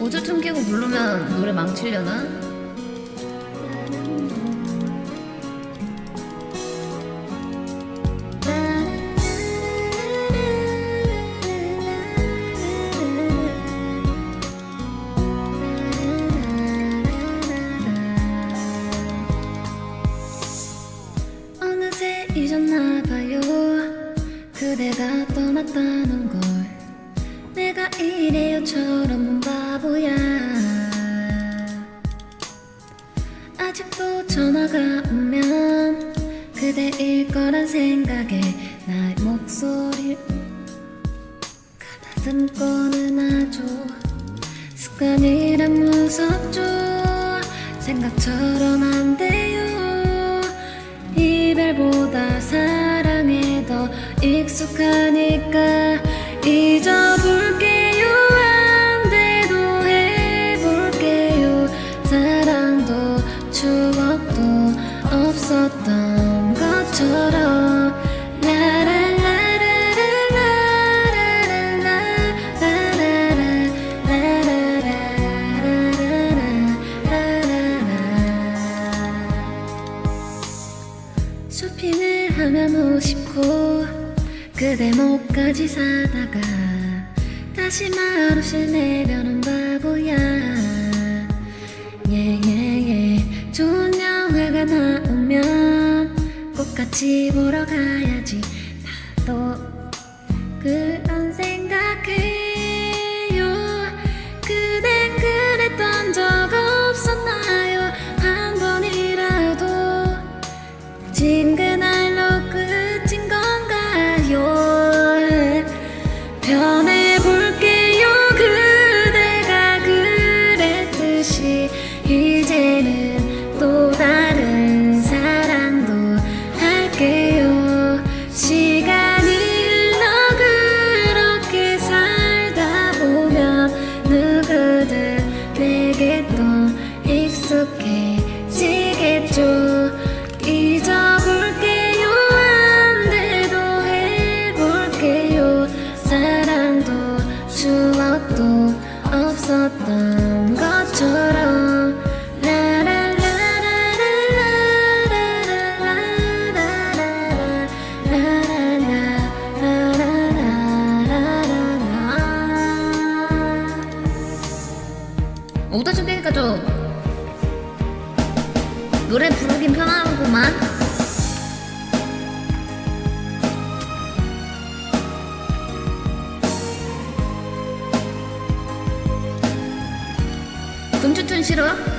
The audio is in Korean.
오조춤 끼고 부르면 노래 망치려나? 잊었나봐요 그대가 떠났다는 걸 내가 이래요처럼 바보야. 아직도 전화가 오면 그대일 거란 생각에 나의 목소리를 가다듬고는 하죠 습관이란 무섭죠. 생각처럼 안 돼요. 이별보다 사랑에 더 익숙하니까 하면 50코 그대 목까지 사다가 다시 말없이 내려는 바보야. 예예예. 좋은 영화가 나오면 꼭 같이 보러 가야지. 나도 그런 생각해 이 이제는 또 다른 사랑도 할게요. 시간이 흘러 그렇게 살다 보면 누구든 내게 또 익숙해지겠죠. 잊어볼게요. 안 돼도 해볼게요. 사랑도 추억도 없었던 노래 부르긴 편하구만. 금추툰 싫어?